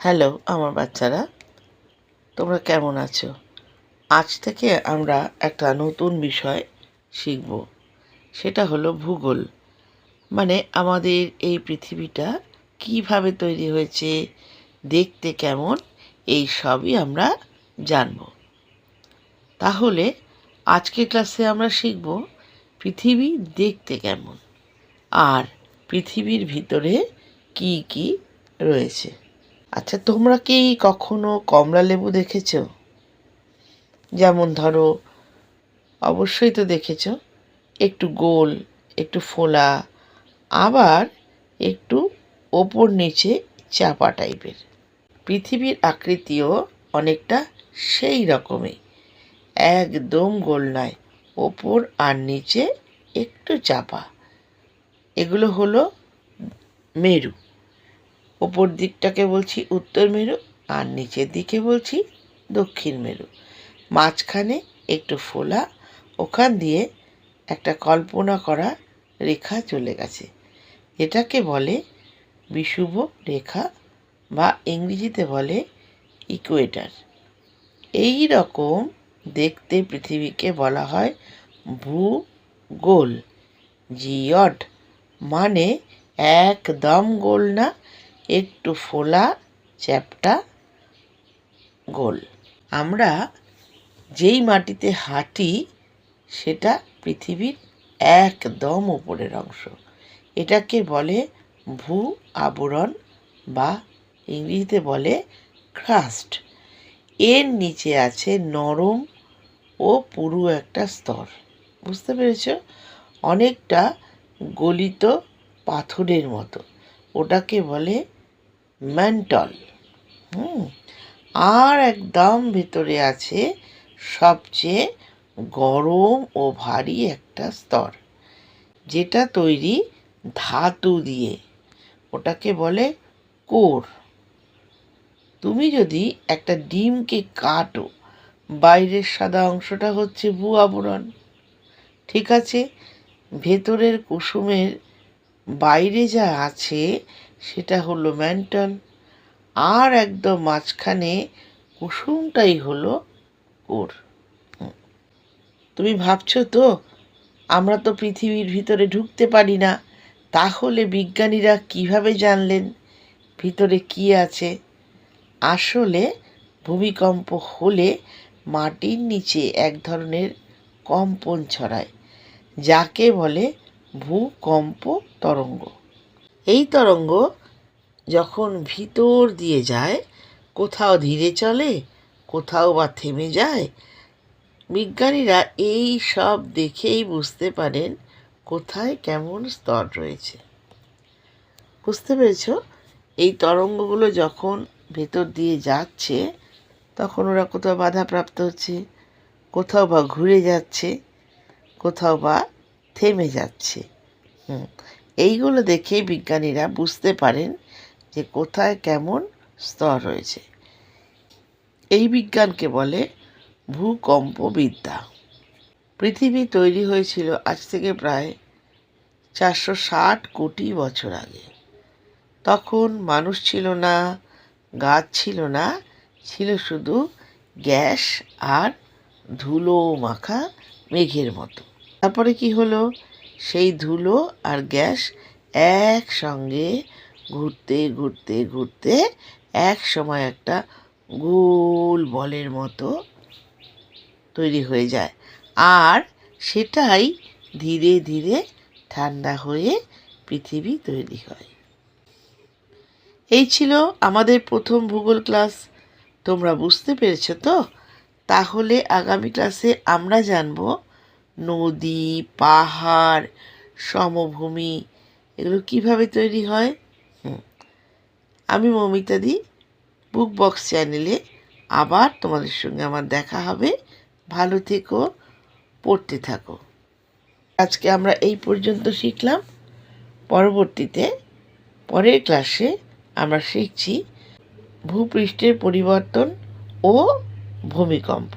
Hello, আমার বাচ্চারা। তোমরা কেমন আছো? আজ থেকে আমরা একটা নতুন বিষয় শিখব। সেটা হলো ভূগোল। মানে আমাদের এই পৃথিবীটা কীভাবে তৈরি হয়েছে, দেখতে কেমন, এই সবই আমরা জানব। তাহলে আজকের ক্লাসে আমরা শিখব পৃথিবী দেখতে কেমন, আর পৃথিবীর ভিতরে কি কি রয়েছে। আচ্ছা তোমরা কি কখনো কমলা লেবু দেখেছ? যেমন ধরো, অবশ্যই তো দেখেছ। একটু গোল, একটু ফোলা, আবার একটু ওপর নিচে চাপা টাইপের। পৃথিবীর আকৃতিও অনেকটা সেই রকমই। একদম গোল নয়, ওপর আর নিচে একটু চাপা। এগুলো হলো মেরু। ওপর দিকটাকে বলছি উত্তর মেরু আর নিচের দিকে বলছি দক্ষিণ মেরু। মাঝখানে একটু ফোলা, ওখান দিয়ে একটা কল্পনা করা রেখা চলে গেছে। এটাকে বলে বিষুব রেখা বা ইংরেজিতে বলে ইকুয়েটার এই রকম দেখতে পৃথিবীকে বলা হয় ভূগোল। জিয়ড মানে একদম গোল না একটু ফোলা চ্যাপটা গোল। আমরা যেই মাটিতে হাঁটি, সেটা পৃথিবীর একদম উপরের অংশ। এটাকে বলে ভূ আবরণ বা ইংরেজিতে বলে ক্রাস্ট। এর নিচে আছে নরম ও পুরু একটা স্তর। বুঝতে পেরেছ? অনেকটা গলিত পাথরের মতো। ওটাকে বলে ম্যান্টল হুম। আর একদম ভেতরে আছে সবচেয়ে গরম ও ভারী একটা স্তর, যেটা তৈরি ধাতু দিয়ে, ওটাকে বলে কোর। তুমি যদি একটা ডিমকে কাটো, বাইরের সাদা অংশটা হচ্ছে ভূ আবরণ, ঠিক আছে? ভেতরের কুসুমের বাইরে যা আছে সেটা হলো ম্যান্টল আর একদম মাঝখানে কুসুমটাই হলো কোর তুমি ভাবছ তো, আমরা তো পৃথিবীর ভিতরে ঢুকতে পারি না। তাহলে বিজ্ঞানীরা কীভাবে জানলেন ভিতরে কি আছে? আসলে ভূমিকম্প হলে মাটির নিচে এক ধরনের কম্পন ছড়ায়, যাকে বলে ভূকম্প তরঙ্গ এই তরঙ্গ যখন ভিতর দিয়ে যায়, কোথাও ধীরে চলে, কোথাও বা থেমে যায়, বিজ্ঞানীরা এই সব দেখেই বুঝতে পারেন কোথায় কেমন স্তর রয়েছে। বুঝতে পেরেছ? এই তরঙ্গগুলো যখন ভেতর দিয়ে যাচ্ছে, তখন ওরা কোথাও বাধাপ্রাপ্ত হচ্ছে, কোথাও বা ঘুরে যাচ্ছে, কোথাও বা থেমে যাচ্ছে। হুম। এইগুলো দেখে বিজ্ঞানীরা বুঝতে পারেন যে কোথায় কেমন স্তর রয়েছে। এই বিজ্ঞানকে বলে ভূকম্পবিদ্যা। পৃথিবী তৈরি হয়েছিল আজ থেকে প্রায় চারশো ষাট কোটি বছর আগে। তখন মানুষ ছিল না, গাছ ছিল না, ছিল শুধু গ্যাস আর ধুলো মাখা মেঘের মতো। তারপরে কি হলো? সেই ধুলো আর গ্যাস একসঙ্গে ঘুরতে ঘুরতে ঘুরতে এক সময় একটা গোল বলের মতো তৈরি হয়ে যায়। আর সেটাই ধীরে ধীরে ঠান্ডা হয়ে পৃথিবী তৈরি হয়। এই ছিল আমাদের প্রথম ভূগোল ক্লাস। তোমরা বুঝতে পেরেছ তো? তাহলে আগামী ক্লাসে আমরা জানব নদী, পাহাড়, সমভূমি, এগুলো কীভাবে তৈরি হয়? আমি মমিতাদি বুক বক্স চ্যানেলে আবার তোমাদের সঙ্গে আমার দেখা হবে। ভালো থেকো, পড়তে থাকো। আজকে আমরা এই পর্যন্ত শিখলাম। পরবর্তীতে পরের ক্লাসে আমরা শিখছি ভূপৃষ্ঠের পরিবর্তন ও ভূমিকম্প।